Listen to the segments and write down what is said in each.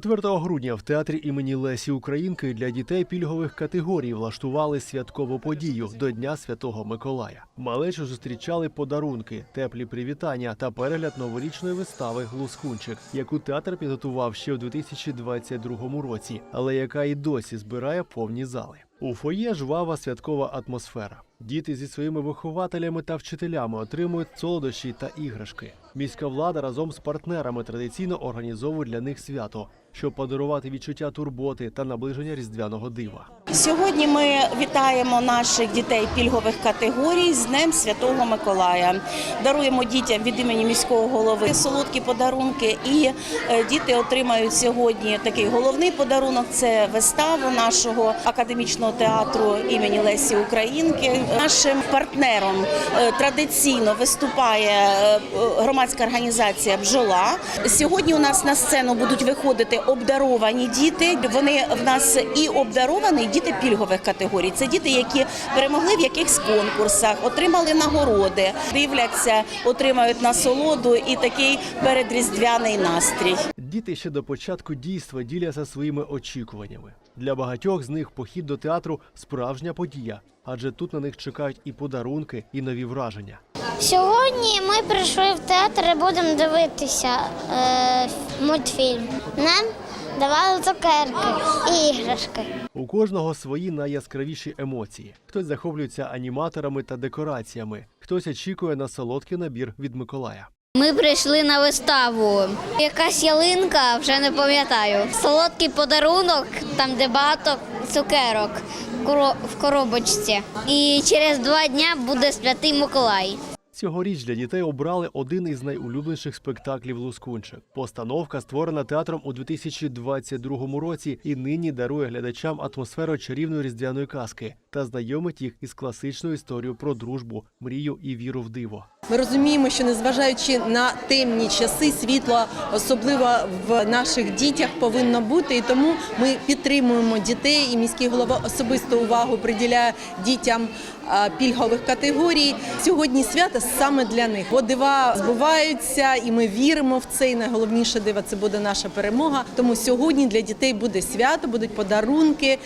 4 грудня в театрі імені Лесі Українки для дітей пільгових категорій влаштували святкову подію до Дня Святого Миколая. Малечу зустрічали подарунки, теплі привітання та перегляд новорічної вистави Лускунчик, яку театр підготував ще у 2022 році, але яка і досі збирає повні зали. У фоє жвава святкова атмосфера. Діти зі своїми вихователями та вчителями отримують солодощі та іграшки. Міська влада разом з партнерами традиційно організовує для них свято, щоб подарувати відчуття турботи та наближення різдвяного дива. Сьогодні ми вітаємо наших дітей пільгових категорій з Днем Святого Миколая. Даруємо дітям від імені міського голови солодкі подарунки. І е, діти отримають сьогодні такий головний подарунок це виставу нашого академічного театру імені Лесі Українки. Нашим партнером е, традиційно виступає е, громадська організація Бджола. Сьогодні у нас на сцену будуть виходити обдаровані діти. Вони в нас і обдаровані, і діти пільгових категорій. Це діти, які перемогли в якихось конкурсах, отримали нагороди, дивляться, отримають насолоду і такий передріздвяний настрій. Діти ще до початку дійства діляться своїми очікуваннями. Для багатьох з них похід до театру справжня подія, адже тут на них чекають і подарунки, і нові враження. Сьогодні ми прийшли в театр і будемо дивитися е, мультфільм. Нам давали цукерки і іграшки. У кожного свої найяскравіші емоції. Хтось захоплюється аніматорами та декораціями, хтось очікує на солодкий набір від Миколая. Ми прийшли на виставу. Якась ялинка, вже не пам'ятаю. Солодкий подарунок, там де багато цукерок в коробочці. І через два дня буде святий Миколай. Цьогоріч для дітей обрали один із найулюбленіших спектаклів Лускунчик. Постановка створена театром у 2022 році і нині дарує глядачам атмосферу чарівної різдвяної казки та знайомить їх із класичною історією про дружбу, мрію і віру в диво. Ми розуміємо, що незважаючи на темні часи, світло особливо в наших дітях повинно бути. І тому ми підтримуємо дітей. І міський голова особисту увагу приділяє дітям пільгових категорій. Сьогодні свято саме для них. Бо дива збуваються, і ми віримо в це. І найголовніше диво це буде наша перемога. Тому сьогодні для дітей буде свято, будуть подарунки.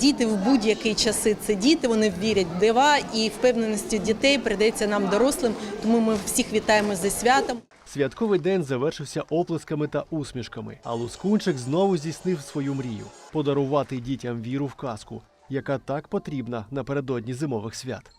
Діти в будь-які часи це діти. Вони вірять в дива і впевненості дітей прийдеться нам дорослим. Тому ми всіх вітаємо зі святом. Святковий день завершився оплесками та усмішками, а Лускунчик знову здійснив свою мрію подарувати дітям віру в казку, яка так потрібна напередодні зимових свят.